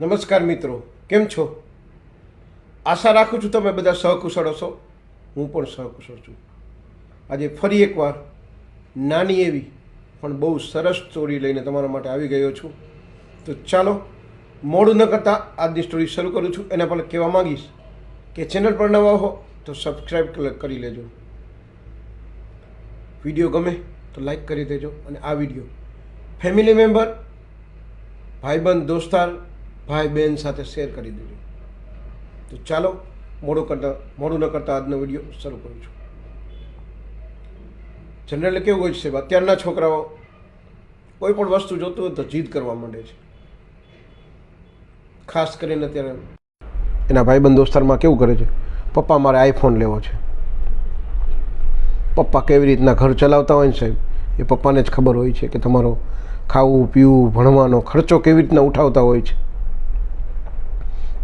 નમસ્કાર મિત્રો, કેમ છો? આશા રાખું છું તમે બધા સહકુશળ હશો. હું પણ સહકુશળ છું. આજે ફરી એકવાર નાની એવી, પણ બહુ સરસ સ્ટોરી લઈને તમારા માટે આવી ગયો છું. તો ચાલો, મોડું ન કરતાં આજની સ્ટોરી શરૂ કરું છું. એના પર કહેવા માંગીશ કે ચેનલ પર નવા હો તો સબસ્ક્રાઈબ કરી લેજો. વીડિયો ગમે તો લાઈક કરી દેજો અને આ વીડિયો ફેમિલી મેમ્બર ભાઈબંધ, દોસ્તાર ભાઈ બહેન સાથે શેર કરી દેજો તો ચાલો, મોડું કરતા, મોડું ન કરતા આજનો વીડિયો શરૂ કરું છું. જનરલી કેવું હોય છે અત્યારના છોકરાઓ કોઈ પણ વસ્તુ જોતું હોય તો જીદ કરવા માંડે છે. ખાસ કરીને અત્યારે એના ભાઈબંધ દોસ્તારમાં કેવું કરે છે? પપ્પા મારે આઈફોન લેવો છે. પપ્પા કેવી રીતના ઘર ચલાવતા હોય ને સાહેબ? એ પપ્પાને જ ખબર હોય છે કે તમારો ખાવું પીવું ભણવાનો ખર્ચો કેવી રીતના ઉઠાવતા હોય છે?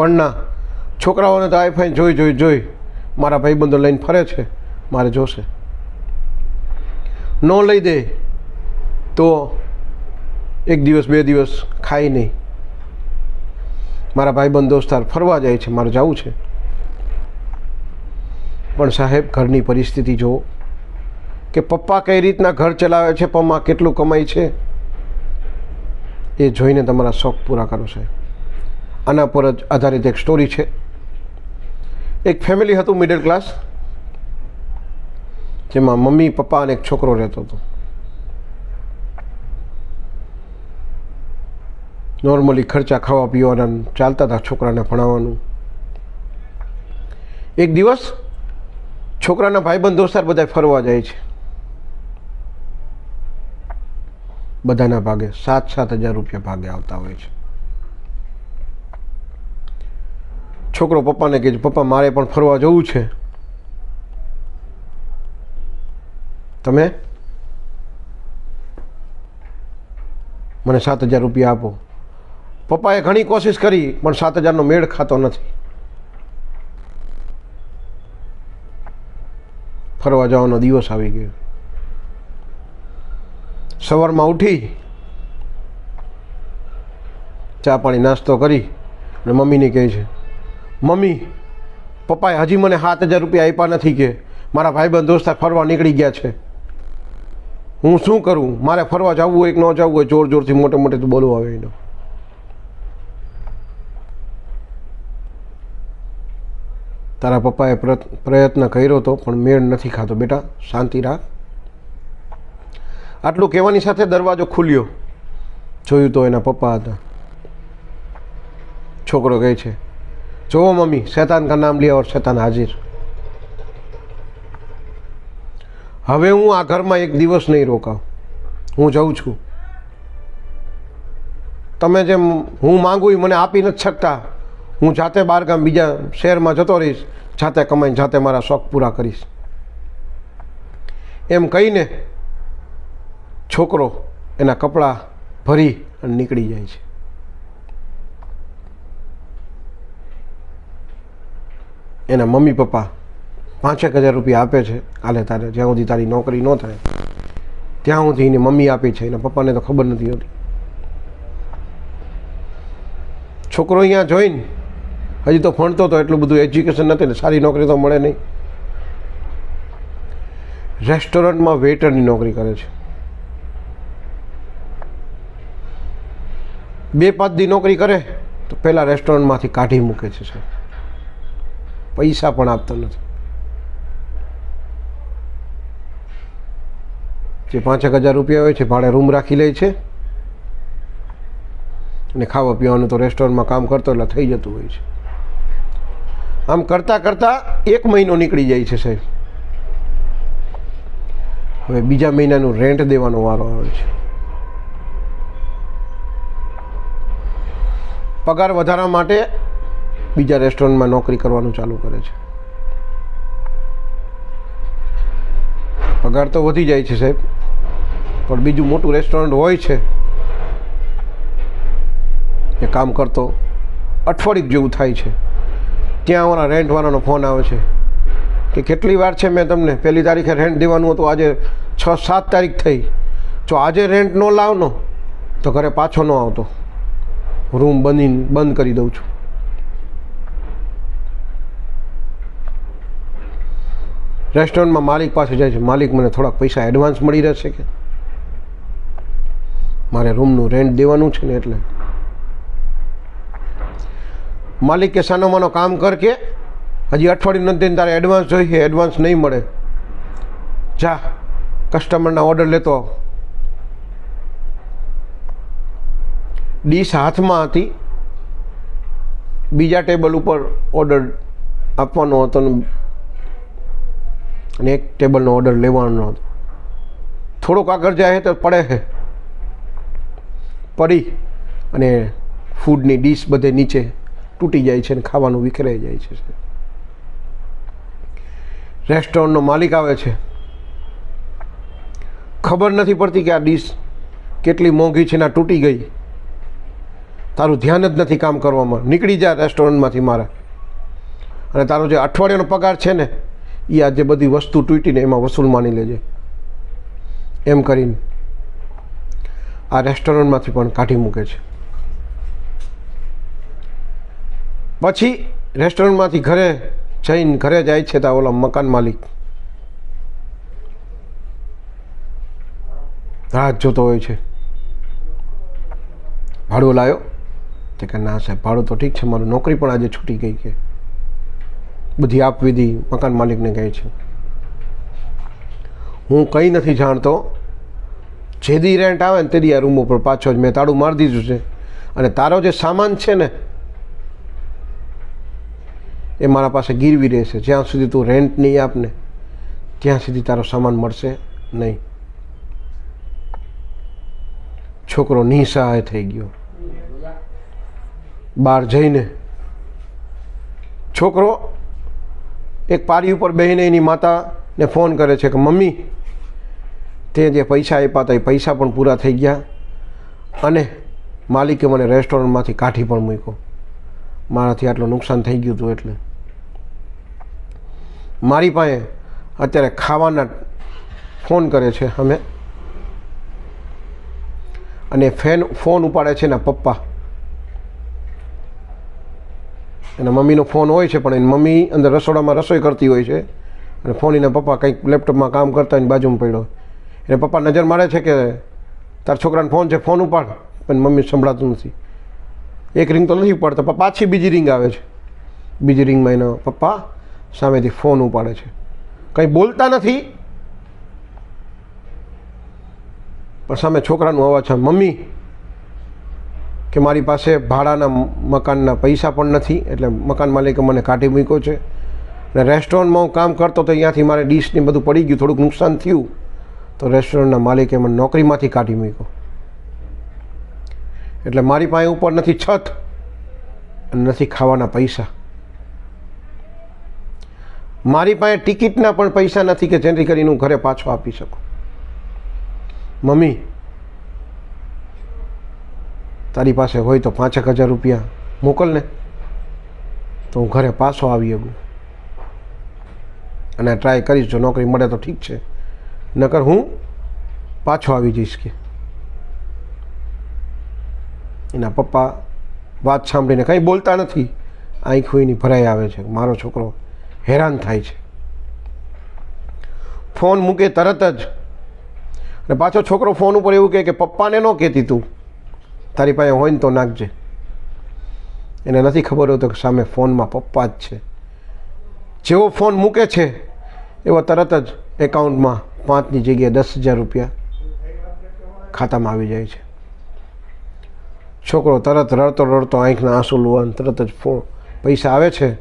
પણ ના છોકરાઓને તો આઈફાઈ જોઈ જોઈ જોઈ મારા ભાઈબંધો લઈને ફરે છે, મારે જોશે. ન લઈ દે તો એક દિવસ, બે દિવસ ખાય નહીં. મારા ભાઈબંધ દોસ્તાર ફરવા જાય છે, મારે જવું છે. પણ સાહેબ, ઘરની પરિસ્થિતિ જુઓ કે પપ્પા કઈ રીતના ઘર ચલાવે છે, પપ્પા કેટલું કમાય છે, એ જોઈને તમારા શોખ પૂરા કરો સાહેબ. આના પર જ આધારિત એક સ્ટોરી છે. એક ફેમિલી હતું મિડલ ક્લાસ જેમાં મમ્મી, પપ્પા અને એક છોકરો રહેતો હતો. નોર્મલી ખર્ચા ખાવા, પીવાના, ચાલતા હતા છોકરાને ભણાવવાનું. એક દિવસ છોકરાના ભાઈબંધ દોસ્તાર બધા ફરવા જાય છે. બધાના ભાગે સાત સાત હજાર રૂપિયા ભાગે આવતા હોય છે. છોકરો પપ્પાને કહે છે, પપ્પા, મારે પણ ફરવા જવું છે. તમે? મને સાત હજાર રૂપિયા આપો. પપ્પાએ ઘણી કોશિશ કરી, પણ સાત હજારનો મેળ ખાતો નથી. ફરવા જવાનો દિવસ આવી ગયો. સવારમાં ઉઠી, ચા પાણી નાસ્તો કરી, અને મમ્મીને કહે છે મમ્મી, પપ્પાએ હજી મને સાત હજાર રૂપિયા આપ્યા નથી કે. મારા ભાઈબંધ દોસ્તા ફરવા નીકળી ગયા છે. હું શું કરું? મારે ફરવા જવું હોય કે ન જવું હોય, જોર જોરથી મોટે મોટે તો બોલવું આવે એનો. તારા પપ્પાએ પ્રયત્ન કર્યો હતો પણ મેળ નથી ખાતો બેટા. શાંતિ રાખ. આટલું કહેવાની સાથે દરવાજો ખુલ્યો. જોયું તો એના પપ્પા હતા. છોકરો કહે છે જોવો મમ્મી શૈતાન કા નામ लिया और શૈતાન હાજિર હવે હું આ ઘરમાં એક દિવસ નહીં રોકાવ હું જાઉં છું તમે જેમ હું માંગુ એ મને આપી નથી શકતા હું જાતે બહારગામ બીજા શહેરમાં જતો રહીશ જાતે કમાઈને જાતે મારા શોખ પૂરા કરીશ એમ કહીને છોકરો એના કપડાં ભરી અને નીકળી જાય છે એના મમ્મી પપ્પા પાંચેક હજાર રૂપિયા આપે છે, કાલે તારે જ્યાં સુધી તારી નોકરી ન થાય, ત્યાં સુધી એની મમ્મી આપી છે, એના પપ્પાને તો ખબર નથી હોતી. છોકરો અહીંયા જોઈને હજી તો ભણતો તો એટલું બધું એજ્યુકેશન નથી ને સારી નોકરી તો મળે નહીં. રેસ્ટોરન્ટમાં વેટરની નોકરી કરે છે. બે પાંચ દી નોકરી કરે, તો પહેલાં રેસ્ટોરન્ટમાંથી કાઢી મૂકે છે, સાહેબ. પૈસા પણ આપતો નથી. જે પાંચેક હજાર રૂપિયા હોય છે, ભાડે રૂમ રાખી લે છે અને ખાવા પીવાનું તો રેસ્ટોરન્ટમાં કામ કરતો એટલે થઈ જતું હોય છે. આમ કરતાં કરતાં એક મહિનો નીકળી જાય છે સાહેબ. હવે બીજા મહિનાનું રેન્ટ દેવાનો વારો આવે છે. પગાર વધારવા માટે બીજા રેસ્ટોરન્ટમાં નોકરી કરવાનું ચાલુ કરે છે. પગાર તો વધી જાય છે સાહેબ, પણ બીજું મોટું રેસ્ટોરન્ટ હોય છે, એ કામ કરતો અઠવાડિક જેવું થાય છે. ત્યાં અમારા રેન્ટવાળાનો ફોન આવે છે કે કેટલી વાર છે મેં તમને, પહેલી તારીખે રેન્ટ દેવાનું હતું, આજે છ સાત તારીખ થઈ. જો આજે રેન્ટ ન લાવનો, તો ઘરે પાછો ન આવતો. રૂમ બંધી બંધ કરી દઉં છું. રેસ્ટોરન્ટમાં માલિક પાસે જાય છે, માલિક મને થોડાક પૈસા એડવાન્સ મળી રહેશે કે? મારે રૂમનું રેન્ટ દેવાનું છે ને એટલે. માલિક કે સાનોમાનો કામ કર કે, હજી અઠવાડિયું નથી તારે એડવાન્સ જોઈએ એડવાન્સ નહીં મળે. જા કસ્ટમરના ઓર્ડર લેતો ડીશ હાથમાં હતી. બીજા ટેબલ ઉપર ઓર્ડર આપવાનો હતો અને એક ટેબલનો ઓર્ડર લેવાનો હતો. થોડોક આગળ જાય તો પડે છે પડી અને ફૂડની ડીશ બધે નીચે તૂટી જાય છે અને ખાવાનું વિખરાઈ જાય છે. રેસ્ટોરન્ટનો માલિક આવે છે. ખબર નથી પડતી કે આ ડીશ કેટલી મોંઘી છે ને આ તૂટી ગઈ. તારું ધ્યાન જ નથી કામ કરવામાં. નીકળી જા રેસ્ટોરન્ટમાંથી મારા. અને તારો જે અઠવાડિયાનો પગાર છે ને એ આ જે બધી વસ્તુ તૂટીને એમાં વસૂલ માની લેજે. એમ કરીને આ રેસ્ટોરન્ટમાંથી પણ કાઢી મૂકે છે. પછી રેસ્ટોરન્ટમાંથી ઘરે જઈને ઘરે જાય છે તા ઓલા મકાન માલિક. રાહ જોતો હોય છે. ભાડું લાવ્યો તે કે ના સાહેબ, ભાડું તો ઠીક છે, મારું નોકરી પણ આજે છૂટી ગઈ કે બધી આપવિધિ મકાન માલિકને કહે છે. હું કંઈ નથી જાણતો. જેદી રેન્ટ આવે ને તેદી આ રૂમ ઉપર પાછો જ મેં તાળું મારી દીધું છે. અને તારો જે સામાન છે ને, એ મારા પાસે ગીરવી રહેશે. જ્યાં સુધી તું રેન્ટ નહીં આપને, ત્યાં સુધી તારો સામાન મળશે નહીં. છોકરો નિસહાય થઈ ગયો. બહાર જઈને છોકરો એક પારી ઉપર બેહીને એની માતાને ફોન કરે છે કે, મમ્મી, તે જે પૈસા આપ્યા હતા એ પૈસા પણ પૂરા થઈ ગયા અને માલિકે મને રેસ્ટોરન્ટમાંથી કાઢી પણ મૂક્યો. મારાથી આટલું નુકસાન થઈ ગયું હતું એટલે. મારી પાસે અત્યારે ખાવાના ફોન કરે છે, અમે. અને ફેન, ફોન ઉપાડે છે એના પપ્પા. એના મમ્મીનો ફોન હોય છે, પણ એની મમ્મી અંદર રસોડામાં રસોઈ કરતી હોય છે. અને ફોન એના પપ્પા કંઈક લેપટોપમાં કામ કરતા હોય બાજુમાં પડ્યો. એને પપ્પા નજર મારે છે કે તાર છોકરાને ફોન છે, ફોન ઉપાડ. પણ મમ્મી સંભળાતું નથી. એક રિંગ તો નથી ઉપાડતા, પણ પાછી બીજી રિંગ આવે છે. બીજી રિંગમાં એના પપ્પા સામેથી ફોન ઉપાડે છે. કંઈ બોલતા નથી. પણ સામે છોકરાનું અવાજ છે, મમ્મી કે મારી પાસે ભાડાના મકાનના પૈસા પણ નથી, એટલે મકાન માલિકે મને કાઢી મૂક્યો છે. અને રેસ્ટોરન્ટમાં હું કામ કરતો તો અહીંયાથી મારે ડીશને બધું પડી ગયું, થોડુંક નુકસાન થયું, તો રેસ્ટોરન્ટના માલિકે મને નોકરીમાંથી કાઢી મૂક્યો. એટલે મારી પાસે ઉપર નથી છત અને નથી ખાવાના પૈસા. મારી પાસે ટિકિટના પણ પૈસા નથી કે જેથી કરીને હું ઘરે પાછો આપી શકું. મમ્મી તારી પાસે હોય તો પાંચેક હજાર રૂપિયા મોકલ ને. તો હું ઘરે પાછો આવી શકું. અને ટ્રાય કરીશ, જો નોકરી મળે તો ઠીક છે. નકર હું પાછો આવી જઈશ કે. એના પપ્પા વાત સાંભળીને કંઈ બોલતા નથી. આંખ હોઈની ભરાઈ આવે છે. મારો છોકરો હેરાન થાય છે. ફોન મૂકે તરત જ. અને પાછો છોકરો ફોન ઉપર એવું કહે કે પપ્પાને ન કહેતી તું. તારી પાસે હોય ને તો નાખજે. એને નથી ખબર હોતો સામે ફોનમાં પપ્પા જ છે. જેવો ફોન મૂકે છે, એવો તરત જ એકાઉન્ટમાં પાંચની જગ્યાએ દસ હજાર રૂપિયા ખાતામાં આવી જાય છે. છોકરો તરત રડતો રડતો આંખના આંસુ લુવાન તરત જ ફોન પૈસા આવે છે.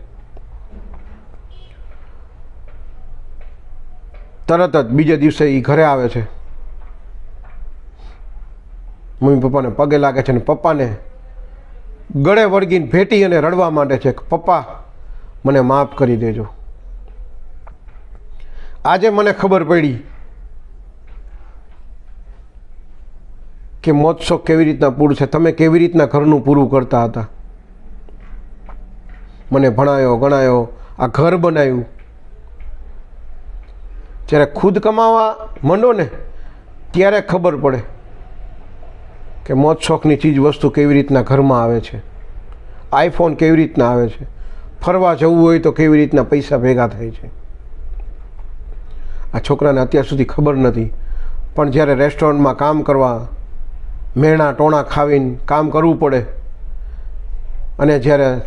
તરત જ બીજે દિવસે એ ઘરે આવે છે. મમ્મી પપ્પાને પગે લાગે છે અને પપ્પાને ગળે વળગીને ભેટી અને રડવા માંડે છે કે, પપ્પા, મને માફ કરી દેજો. આજે મને ખબર પડી કે મોત્સવ કેવી રીતના પૂરું છે, તમે કેવી રીતના ઘરનું પૂરું કરતા હતા? મને ભણાયો, ગણાયો, આ ઘર બનાવ્યું. જ્યારે ખુદ કમાવા માંડો ને, ત્યારે ખબર પડે. કે મોજ શોખની ચીજ વસ્તુ કેવી રીતના ઘરમાં આવે છે? આઈફોન કેવી રીતના આવે છે? ફરવા જવું હોય તો કેવી રીતના પૈસા ભેગા થાય છે? આ છોકરાને અત્યાર સુધી ખબર નથી, પણ જ્યારે રેસ્ટોરન્ટમાં કામ કરવા, મેણા ટોણા ખાવીને કામ કરવું પડે, અને જ્યારે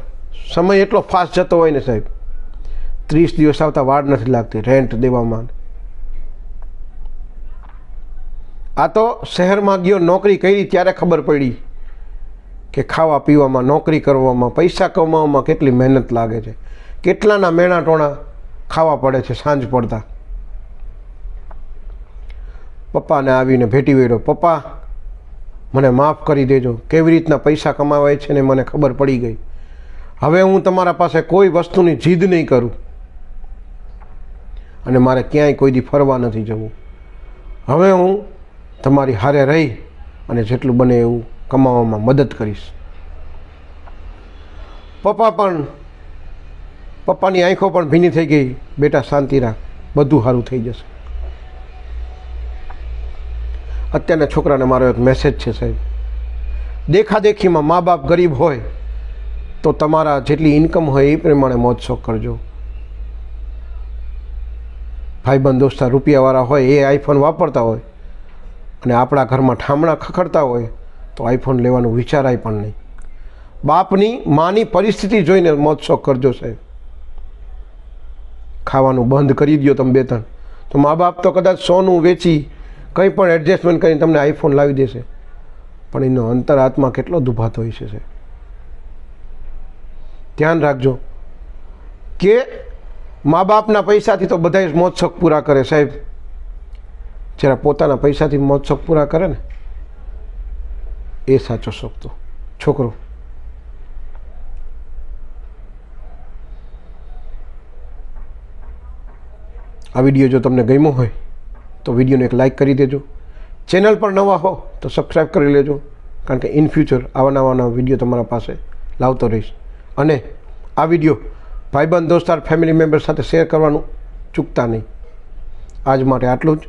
સમય એટલો ફાસ્ટ જતો હોય ને સાહેબ, ત્રીસ દિવસ આવતા વાડ નથી લાગતી રેન્ટ દેવામાં આ તો શહેરમાં ગયો, નોકરી કરી ત્યારે ખબર પડી કે ખાવા પીવામાં, નોકરી કરવામાં, પૈસા કમાવામાં કેટલી મહેનત લાગે છે. કેટલાના મેણા ટોણા ખાવા પડે છે સાંજ પડતા. પપ્પાને આવીને ભેટી વેડો, પપ્પા, મને માફ કરી દેજો. કેવી રીતના પૈસા કમાવાય છે ને મને ખબર પડી ગઈ. હવે હું તમારા પાસે કોઈ વસ્તુની જીદ નહીં કરું. અને મારે ક્યાંય કોઈ દી ફરવા નથી જવું. હવે હું તમારી હારે રહી અને જેટલું બને એવું કમાવામાં મદદ કરીશ. પપ્પા પણ, પપ્પાની આંખો પણ ભીની થઈ ગઈ. બેટા, શાંતિ રાખ. બધું સારું થઈ જશે. અત્યારના છોકરાને મારો એક મેસેજ છે, સાહેબ. દેખાદેખીમાં મા બાપ ગરીબ હોય તો તમારા જેટલી ઇન્કમ હોય એ પ્રમાણે મોજ શોખ કરજો. ભાઈબંધ દોસ્તા રૂપિયાવાળા હોય એ આઈફોન વાપરતા હોય અને આપણા ઘરમાં ઠામણા ખખડતા હોય તો આઈફોન લેવાનું વિચારાય પણ નહીં. બાપની માની પરિસ્થિતિ જોઈને મોજશોખ કરજો સાહેબ. ખાવાનું બંધ કરી દો તમે બે ત્રણ. તો મા બાપ તો કદાચ સોનું વેચી કંઈ પણ એડજસ્ટમેન્ટ કરીને તમને આઈફોન લાવી દેશે. પણ એનો અંતરાત્મા કેટલો દુભાતો હોય છે ધ્યાન રાખજો કે મા બાપના પૈસાથી તો બધા જ મોજશોખ પૂરા કરે સાહેબ. જ્યારે પોતાના પૈસાથી મોજ શોખ પૂરા કરે ને, એ સાચો શોખ તો. છોકરો. આ વીડિયો જો તમને ગમ્યો હોય, તો વિડીયોને એક લાઈક કરી દેજો. ચેનલ પર નવા હો, તો સબસ્ક્રાઈબ કરી લેજો. કારણ કે ઇન ફ્યુચર આવા નવા નવા વીડિયો તમારા પાસે લાવતો રહીશ. અને આ વીડિયો ભાઈબંધ, દોસ્તાર, ફેમિલી મેમ્બર સાથે શેર કરવાનું ચૂકતા નહીં. આજ માટે આટલું જ.